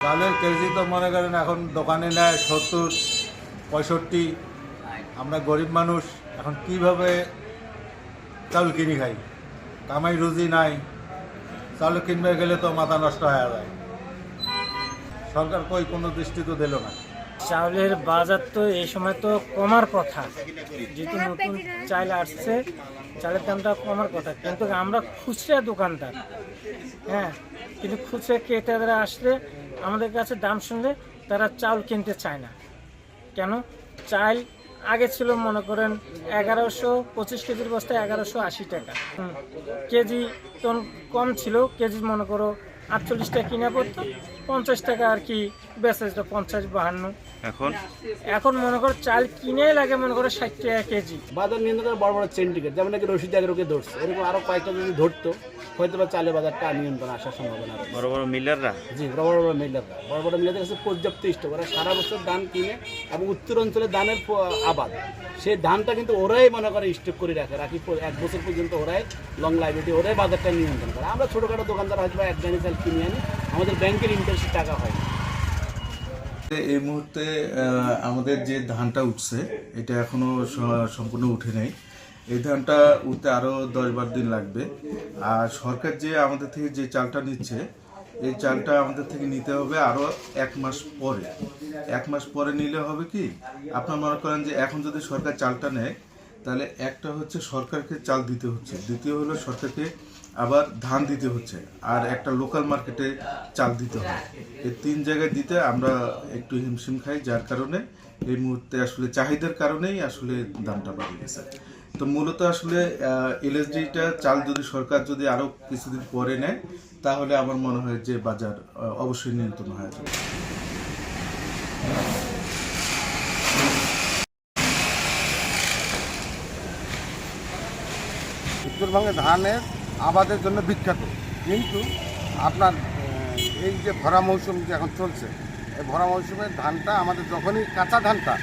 চালের কেজি তো মনে করেন এখন দোকানে নেয় সত্তর পঁয়ষট্টি। আমরা গরিব মানুষ এখন কীভাবে চাউল কিনি খাই? কামাই রুজি নাই চাউল কিনবে গেলে তো মাথা নষ্ট হয়ে যায়। সরকার কই কোনো দৃষ্টি তো দিল না। চাউলের বাজার তো এই সময় তো কমার কথা। যেহেতু নতুন চাল আসছে চালের দামটা কমার কথা। কিন্তু আমরা খুচরা দোকানদার। হ্যাঁ কিন্তু খুচরা ক্রেতারা আসলে আমাদের কাছে দাম শুনলে তারা চাউল কিনতে চায় না। কেন? চাল আগে ছিল মনে করেন এগারোশো পঁচিশ কেজির বস্তায় এগারোশো আশি টাকা। হুম। কেজি তখন কম ছিল কেজি মনে করো আটচল্লিশ টাকা কিনা পড়তো পঞ্চাশ টাকা আর কি বেচা যেত পঞ্চাশ বাহান্ন। এখন? এখন মনে করো চাল কিনে লাগে মনে করো ষাট টাকা কেজি। বাজার নিয়ন্ত্রণ বড় বড় চেন চেন্টিকেট যেমন নাকি রশিদ এগারোকে ধরছে এরকম আরও কয়েকটা যদি ধরতো হয়তো বা চালের বাজারটা নিয়ন্ত্রণ আসার সম্ভাবনা আছে। বড় বড় মিলাররা? জি বড় বড় বড় মিলাররা। বড় বড় মিলারদের কাছে পর্যাপ্ত স্টক। ওরা সারা বছর ধান কিনে এবং উত্তর অঞ্চলে ধানের আবাদ। সেই ধানটা কিন্তু ওরাই মনে করে স্টক করে রাখে। রাখি এক বছর পর্যন্ত ওরাই লং লাইব্রেরি ওরাই বাজারটা নিয়ন্ত্রণ করে। আমরা ছোটোখাটো দোকানদার হয়তো বা এক গাড়ি চাল কিনে আনি। আমাদের ব্যাংকের ইন্টারেস্ট টাকা হয়। এই মুহূর্তে আমাদের যে ধানটা উঠছে এটা এখনও সম্পূর্ণ উঠে নেই। এই ধানটা উঠতে আরও দশ বারো দিন লাগবে। আর সরকার যে আমাদের থেকে যে চালটা নিচ্ছে, এই চালটা আমাদের থেকে নিতে হবে আরও এক মাস পরে। এক মাস পরে নিলে হবে কি? আপনার মনে করেন যে এখন যদি সরকার চালটা নেয়, তাহলে একটা হচ্ছে সরকারকে চাল দিতে হচ্ছে, দ্বিতীয় হলো সরকারকে আবার ধান দিতে হচ্ছে, আর একটা লোকাল মার্কেটে চাল দিতে হয় এই তিন জায়গায় দিতে আমরা একটু হিমশিম খাই, যার কারণে এই মুহূর্তে আসলে চাহিদার কারণেই আসলে দামটা বাড়ে গেছে তো মূলত আসলে এলএসডিটা চাল যদি সরকার যদি আরও কিছুদিন পরে নেয়, তাহলে আমার মনে হয় যে বাজার অবশ্যই নিয়ন্ত্রণ হয়ে যাবে। উত্তরবঙ্গে ধানের আবাদের জন্য বিখ্যাত। কিন্তু আপনার এই যে ভরা মৌসুম যে এখন চলছে, এই ভরা মৌসুমের ধানটা আমাদের যখনই কাঁচা ধানটা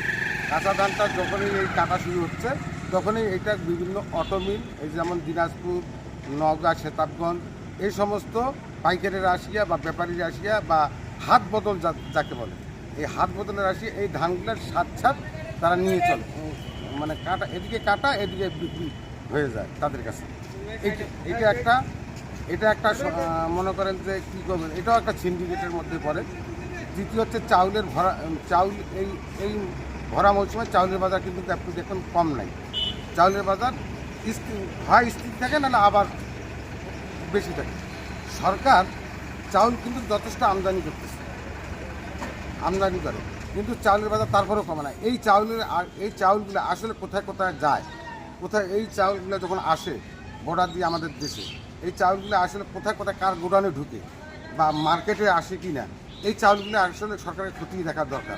কাঁচা ধানটা যখনই এই কাটা শুরু হচ্ছে তখনই এটা বিভিন্ন অটোমিল এই যেমন দিনাজপুর, নওগাঁ, সেতাবগঞ্জ, এই সমস্ত পাইকারেরা আসিয়া বা ব্যাপারীরা আসিয়া বা হাত বদল যাকে বলে, এই হাত বদলের আসিয়া এই ধানগুলোর সাত সাত তারা নিয়ে চলে। মানে কাটা, এদিকে কাটা, এদিকে বিক্রি হয়ে যায় তাদের কাছে। এটা একটা এটা একটা মনে করেন যে কী করবেন, এটাও একটা সিন্ডিকেটের মধ্যে পড়ে। দ্বিতীয় হচ্ছে চাউলের ভরা, চাউল এই এই ভরা মৌসুমে চাউলের বাজার কিন্তু দেখুন কম নাই। চাউলের বাজার হয় স্থির থাকে না আবার বেশি থাকে। সরকার চাউল কিন্তু যথেষ্ট আমদানি করতেছে। আমদানি করে। কিন্তু চাউলের বাজার তারপরেও কমে না। এই চাউলের এই চাউলগুলো আসলে কোথায় কোথায় যায়? কোথায় এই চাউলগুলো যখন আসে বর্ডার দিয়ে আমাদের দেশে, এই চাউলগুলো আসলে কোথায় কোথায় কার গোডাউনে ঢুকে বা মার্কেটে আসে কি না এই চাউলগুলো আসলে সরকারের খতিয়ে দেখার দরকার।